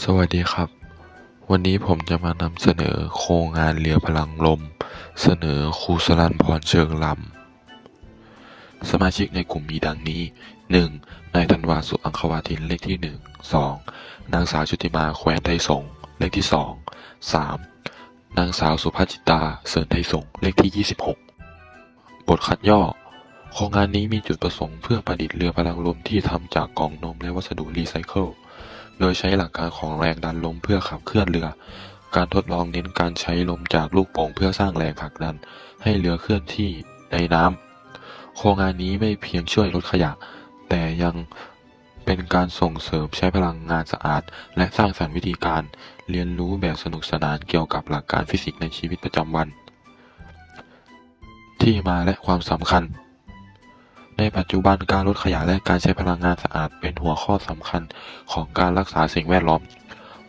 สวัสดีครับ วันนี้ผมจะมานำเสนอโครงงานเรือพลังลม เสนอครูสรันพรเชิงลำ สมาชิกในกลุ่มมีดังนี้ 1. นายธันวาสุอังควาทินเลขที่ 1 2. นางสาวชุติมาแควนไทยสงเลขที่ 2 3. นางสาวสุภาจิตาเสริญไทยสงเลขที่ 26 บทคัดย่อ โครงงานนี้มีจุดประสงค์เพื่อประดิษฐ์เรือพลังลมที่ทำจากกล่องนมและวัสดุรีไซเคิล โดยใช้หลักการของแรงดันลมเพื่อขับเคลื่อนเรือ การทดลองเน้นการใช้ลมจากลูกโป่งเพื่อสร้างแรงผลักดัน ให้เรือเคลื่อนที่ในน้ำโครงงานนี้ไม่เพียงช่วยลดขยะ แต่ยังเป็นการส่งเสริมใช้พลังงานสะอาด และสร้างสรรค์วิธีการเรียนรู้แบบสนุกสนานเกี่ยวกับหลักการฟิสิกส์ในชีวิตประจำวัน ที่มาและความสำคัญ ในปัจจุบันการลดขยะและการใช้พลังงานสะอาดเป็นหัวข้อสำคัญของการรักษาสิ่งแวดล้อม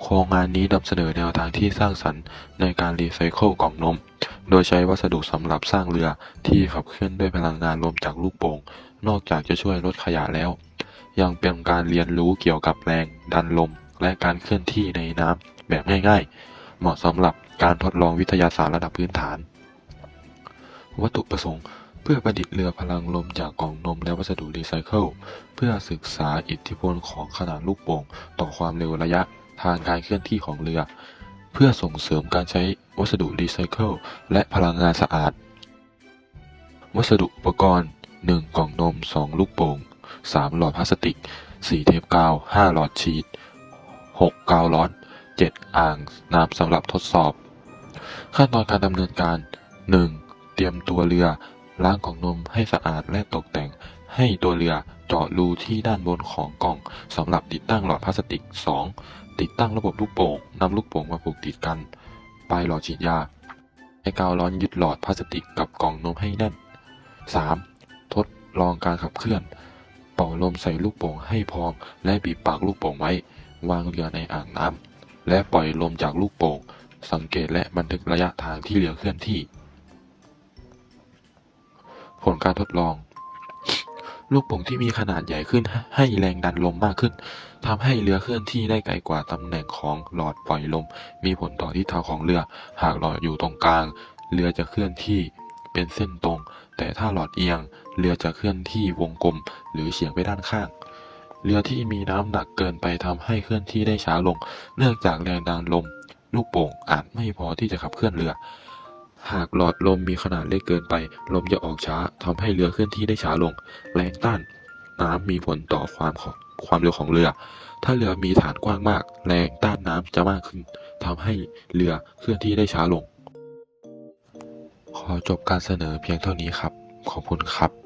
โครงงานนี้นำเสนอแนวทางที่สร้างสรรค์ในการรีไซเคิลกล่องนม โดยใช้วัสดุสำหรับสร้างเรือที่ขับเคลื่อนด้วยพลังงานลมจากลูกโป่ง นอกจากจะช่วยลดขยะแล้ว ยังเป็นการเรียนรู้เกี่ยวกับแรงดันลม และการเคลื่อนที่ในน้ำแบบง่ายๆ เหมาะสำหรับการทดลองวิทยาศาสตร์ระดับพื้นฐาน วัตถุประสงค์ เพื่อประดิษฐ์เรือพลังลมจากกล่องนมและวัสดุรีไซเคิล เพื่อศึกษาอิทธิพลของขนาดลูกโป่งต่อความเร็วระยะทางการเคลื่อนที่ของเรือ เพื่อส่งเสริมการใช้วัสดุรีไซเคิลและพลังงานสะอาด วัสดุอุปกรณ์ 1 กล่องนม 2 ลูกโป่ง 3 หลอดพลาสติก 4 เทปกาว 5 หลอดชีท6กาวร้อน 7 อ่างน้ำสำหรับทดสอบ ขั้นตอนการดำเนินการ 1. เตรียมตัวเรือ ล้างกล่องนมให้สะอาดและตกแต่ง ให้ตัวเรือเจาะรูที่ด้านบนของกล่องสำหรับติดตั้งหลอดพลาสติก 2. ติดตั้งระบบลูกโป่งนำลูกโป่งมาผูกติดกัน ปลายหลอดฉีดยาให้กาวร้อนยึดหลอดพลาสติกกับกล่องนมให้แน่น 3. ทดลองการขับเคลื่อน เป่าลมใส่ลูกโป่งให้พอง และบีบปากลูกโป่งไว้ วางเรือในอ่างน้ำและปล่อยลมจากลูกโป่งสังเกตและบันทึกระยะทางที่เรือเคลื่อนที่ ผลการทดลอง ลูกโป่งที่มีขนาดใหญ่ขึ้นให้แรงดันลมมากขึ้นทำให้เรือเคลื่อนที่ได้ไกลกว่าตำแหน่งของหลอดปล่อยลม มีผลต่อทิศทางของเรือ หากหลอดอยู่ตรงกลาง เรือจะเคลื่อนที่เป็นเส้นตรง แต่ถ้าหลอดเอียง เรือจะเคลื่อนที่วงกลม หรือเฉียงไปด้านข้าง เรือที่มีน้ำหนักเกินไปทำให้เคลื่อนที่ได้ช้าลง เนื่องจากแรงดันลม ลูกโป่งอาจไม่พอที่จะขับเคลื่อนเรือ หากหลอดลมมีขนาดเล็กเกินไป ลมจะออกช้าทำให้เรือเคลื่อนที่ได้ช้าลง แรงต้านน้ำมีผลต่อความของความเร็วของเรือ ถ้าเรือมีฐานกว้างมาก แรงต้านน้ำจะมากขึ้นทำให้เรือเคลื่อนที่ได้ช้าลง ขอจบการเสนอเพียงเท่านี้ครับ ขอบคุณครับ